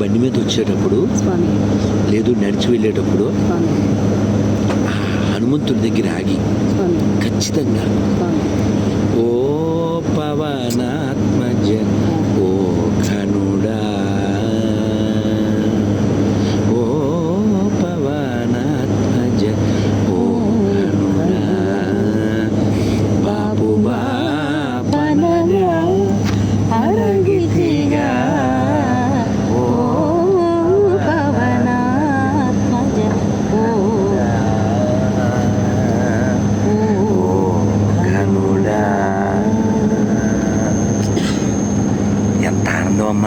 వచ్చేటప్పుడు స్వామి. లేదు నడిచి వెళ్ళేటప్పుడు హనుమంతుడి దగ్గర ఆగి ఖచ్చితంగా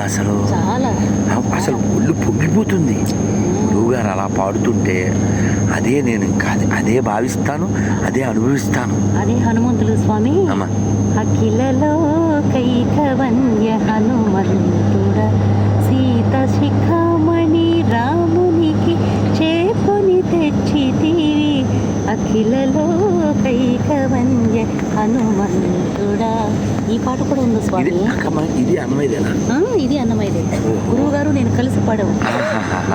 అసలు చాలా. అసలు ఒళ్ళు పొంగిపోతుంది. గురువుగారు అలా పాడుతుంటే అదే నేను ఇంకా అదే- భావిస్తాను అదే అనుభవిస్తాను. అదే హనుమంతులు స్వామి. అఖిలలో కైకవన్య హనుమంతుడ సీత శిఖామణి రామునికి చేకొని తెచ్చితివి. అఖిలలో కైకవన్య హనుమంతుడా. ఈ పాట కూడా ఉంది స్వామి. ఇది అన్నమైదేనా ఇది అన్నమైదే గురువు గారు నేను కలిసి పాడాము.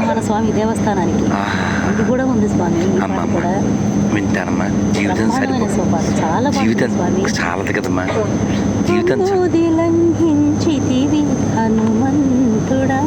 మన స్వామి దేవస్థానానికి. ఇది కూడా ఉంది స్వామి ఈ పాట కూడా. వింటానమ్మా. జీవితం చాలా జీవితం చాలదు కదమ్మా. జీవితం లంఘించితివి హనుమంతుడా.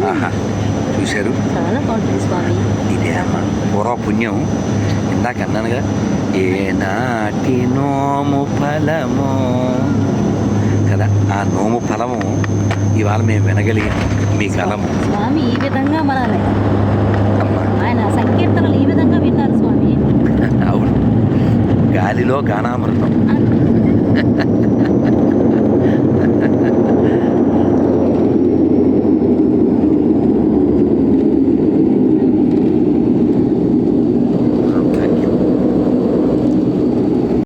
చూశారు. చాలా బాగుంటుంది స్వామి ఇదే అమ్మా. పూర్వ పుణ్యం. ఇందాక అన్నానుగా ఏ నాటి నోము ఫలము? కదా ఆ నోము ఫలము ఇవాళ మేము వినగలిగాం. మీ కలము. స్వామి ఈ విధంగా ఆయన సంకీర్తనలు ఈ విధంగా విన్నారు స్వామి. అవును. గాలిలో గానామృతం.